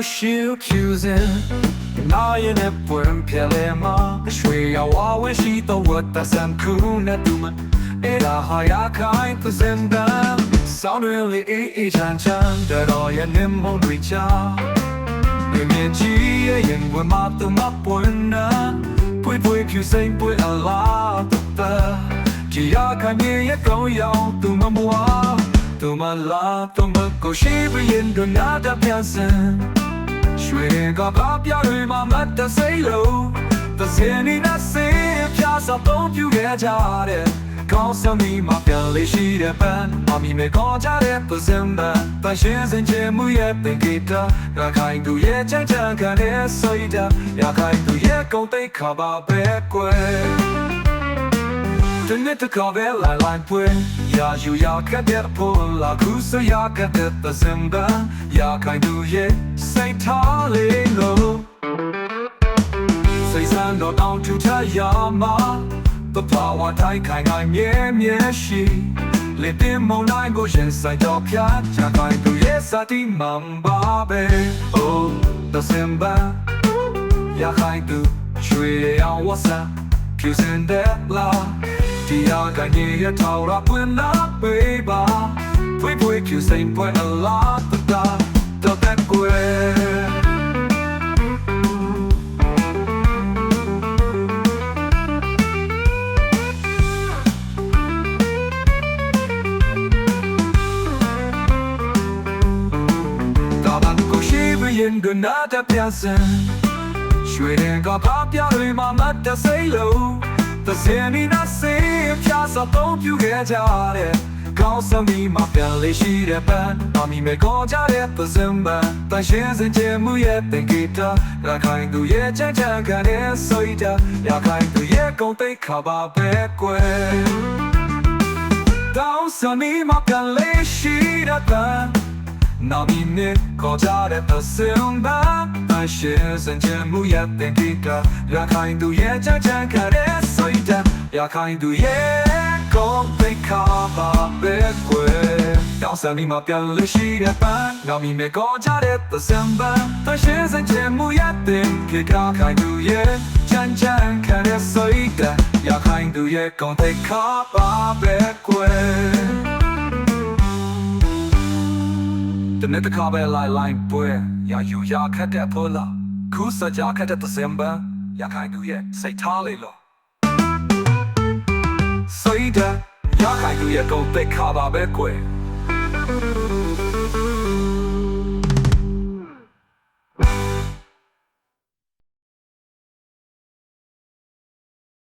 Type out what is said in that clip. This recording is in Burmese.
you choosing နာရင်နဲ့ပွင့်ပြလဲမှာရွှေရဝဝရှိတော့ဝတ်တဆန်ခုနဲ့တူမအဲ့ဒါဟာရခိုင်သစင်ဒန်ဆောင်းရလေးအေးအေးချမ်းချမ်းတော်ရဲ့နေမုန်တွေချာမြင်မြင်ကြီးရဲ့ရင်ဝမတူမပွင့်နာပွေပွေဖြူစိမ့်ပွေအလားတတကြည်ရခိုင်ရဲ့ကောင်းရောက်သူ မမွာသူမလာသူမကိုရှိပြရင်ဒနာတပြန်စံရွှေကဘာပြတွေမှာမတ်တစိလို့သစင်းနေနဲ့စေးပြစာပုံပြခဲ့ကြတဲ့ကောင်းစမီမှာပြန်လေးရှိတဲ့ပန်းအမီမေခေါ်ကြတဲ့ပစံဘန်တန်ရှင်းစင်ချေမှုရဲ့ပင်ဂီတာရခိုင်သူရဲ့ချမ်းချမ်းခံတဲ့စိတ်ဓာတ်ရခိုင်သူရဲ့ကုန်သိက္ခာပါပဲကွယ် The net to cover la line pues Ya you ya ka de po la kusa ya ka de the simba Ya kai du ye say ta le lo Say san no down to ta ya ma The power tai kai ngai mie mie shi Le tin mo nai go yen sai do pya cha kai du ye sa ti mam ba be Oh the simba Ya kai du shui ya wa sa ဖြူစင် တဲ့လားတရားကနေရထောက်ရပွင့်လာပေးပါဖွေးဖွေးဖြူစိမ့်ပွင့်အလားတတာတော့တဲ့ကွယ်တာဘန်ကိုရှိဘရင်ကနာတပြစံရွှေရင်ကပါပြတွေမှာမတ်တစိလို့ သစင်နီနာစေဖြာစတော့ပြခဲ့ကြတဲ့ကောင်းစမီမှာပြန်လေးရှိတဲ့ပန်းအမီမေကောကြတဲ့ပစံပန်းတန်ရှင်းစင်ချေမှုရဲ့တင်ဂီတာရခိုင်သူရဲ့ချမ်းချမ်းခံတဲ့ဆိုရတာရခိုင်သူရဲ့ကုန်သိက္ခာပါပဲကွယ် Down sunny ma pelle shira ta Na mi ne ko ja de ta sim ba Ta she san chen mu ya ten ki ta Ya kai du ye cha cha ka de so i ta Ya kai du ye ko pe ka ba be kwe Down sunny ma pelle shira ta Na mi ne ko ja de ta sim ba Ta she san chen mu ya ten ki ta kai du ye chan chan ka de so i ta Ya kai du ye ko pe ka ba be kwe တနေ့ တခါပဲလိုက်လိုက်ပွဲရယူရခတ်တဲ့ဖောလာခုစကြခတ်တဲ့သစင်ပန်းရခိုင်သူရဲ့စိတ်ထားလေးလို့စိတ်ဓာတ်ရခိုင်သူရဲ့ကုန်သက်ခါပါပဲကွယ်